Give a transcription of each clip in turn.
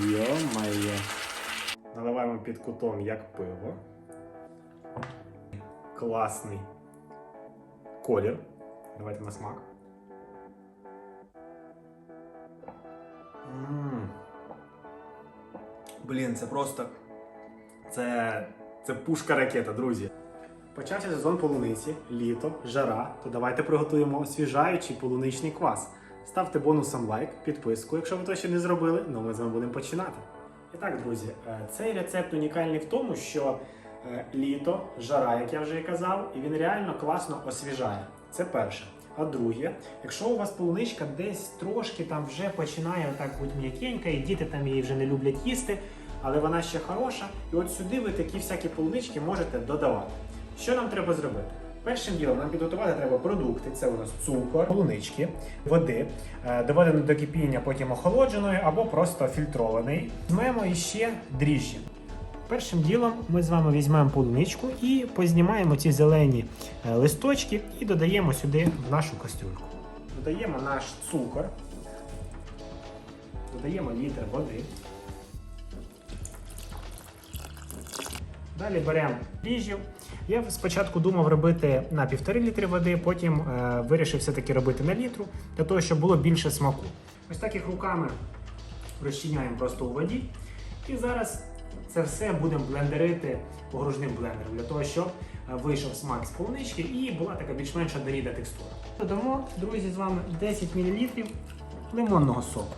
Йо-моє. Наливаємо під кутом як пиво. Класний колір. Давайте на смак. М. Блін, це просто. Це. Це пушка ракета, друзі. Почався сезон полуниці, літо, жара. То давайте приготуємо освіжаючий полуничний квас. Ставте бонусом лайк, підписку, якщо ви то ще не зробили, ну ми з вами будемо починати. І так, друзі, е, цей рецепт унікальний в тому, що е, літо, жара, як я вже і казав, і він реально класно освіжає. Це перше. А друге, якщо у вас полуничка десь трошки там вже починає отак бути м'якенька, і діти там її вже не люблять їсти, але вона ще хороша, і от сюди ви такі всякі полунички можете додавати. Що нам треба зробити? Першим ділом нам підготувати треба продукти. Це у нас цукор, полунички, води, е, доведений до кипіння, потім охолодженої або просто фільтрований. Візьмемо іще дріжджі. Першим ділом ми з вами візьмемо полуничку і познімаємо ці зелені е, листочки і додаємо сюди в нашу кастрюльку. Додаємо наш цукор, додаємо літр води. Далі беремо дріжджів. Я спочатку думав робити на півтори літри води, потім е, вирішив все-таки робити на літру, для того, щоб було більше смаку. Ось так їх руками розчиняємо просто у воді. І зараз це все будемо блендерити погружним блендером, для того, щоб е, вийшов смак з полунички і була така більш-менш однорідна текстура. Додамо, друзі, з вами 10 мл лимонного соку.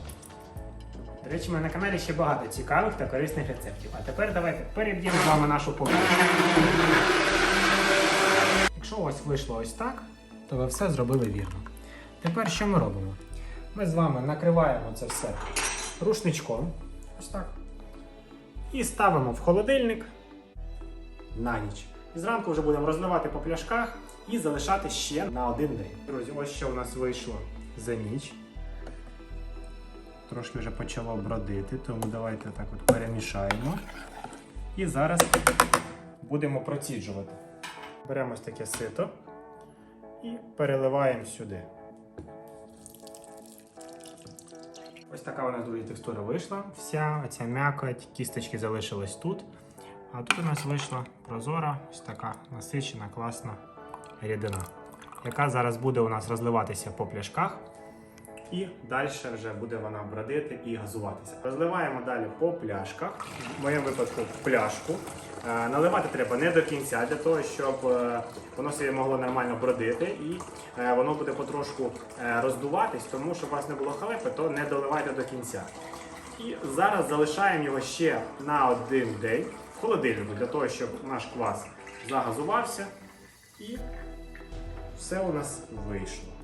До речі, мене на каналі ще багато цікавих та корисних рецептів. А тепер давайте переб'ємо з вами нашу поверхню. Якщо вас вийшло ось так, то ви все зробили вірно. Тепер що ми робимо? Ми з вами накриваємо це все рушничком. Ось так. І ставимо в холодильник на ніч. І зранку вже будемо розливати по пляшках і залишати ще на один день. Друзі, ось що у нас вийшло за ніч трошки вже почало бродити, тому давайте так от перемішаємо. І зараз будемо проціджувати. Беремо ось таке сито і переливаємо сюди. Ось така у нас текстура вийшла. Вся оця м'якоть, кісточки залишились тут. А тут у нас вийшла прозора, ось така насичена, класна рідина, яка зараз буде у нас розливатися по пляшках. І далі вже буде вона бродити і газуватися. Розливаємо далі по пляшках, в моєму випадку в пляшку. Е, Наливати треба не до кінця, для того, щоб е, воно собі могло нормально бродити, і е, воно буде потрошку роздуватись, тому щоб у вас не було халепи, то не доливайте до кінця. І зараз залишаємо його ще на один день в холодильнику, для того, щоб наш квас загазувався і все у нас вийшло.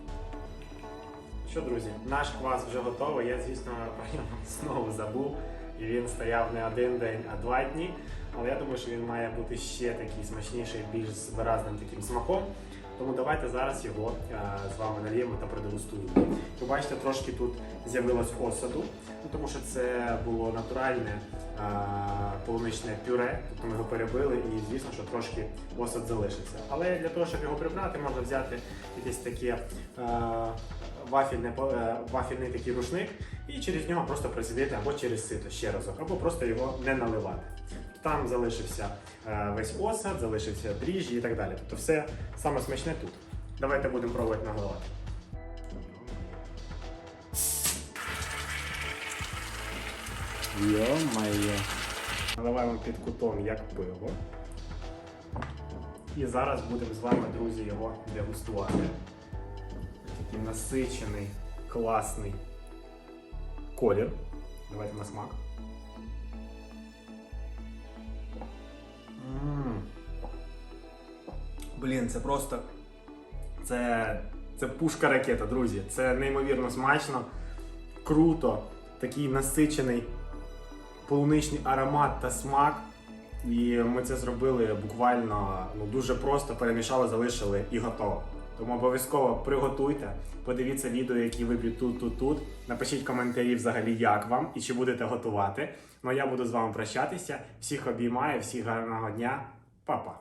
Що, друзі, наш квас вже готовий. Я, звісно, про нього знову забув. І він стояв не один день, а два дні. Але я думаю, що він має бути ще такий смачніший, більш з виразним таким смаком. Тому давайте зараз його е, з вами наліємо та продегустуємо. Ви бачите, трошки тут з'явилось осаду, ну, тому що це було натуральне е, полуничне пюре, тобто ми його перебили і звісно, що трошки осад залишиться. Але для того, щоб його прибрати, можна взяти якесь таке е, вафільне, по- е, вафільний такий рушник і через нього просто присидити або через сито ще разок, або просто його не наливати. Там залишився е, весь осад, залишився дріжджі і так далі. Тобто все саме смачне тут. Давайте будемо пробувати наливати. Йо-моє. Наливаємо під кутом як пиво. І зараз будемо з вами, друзі, його дегустувати. Такий насичений, класний колір. Давайте на смак. М. Блін, це просто. Це, це пушка ракета, друзі. Це неймовірно смачно, круто, такий насичений полуничний аромат та смак. І ми це зробили буквально ну, дуже просто, перемішали, залишили і готово. Тому обов'язково приготуйте, подивіться відео, які виб'ють тут, тут, тут. Напишіть коментарі взагалі, як вам і чи будете готувати. Ну а я буду з вами прощатися. Всіх обіймаю, всіх гарного дня, Па-па!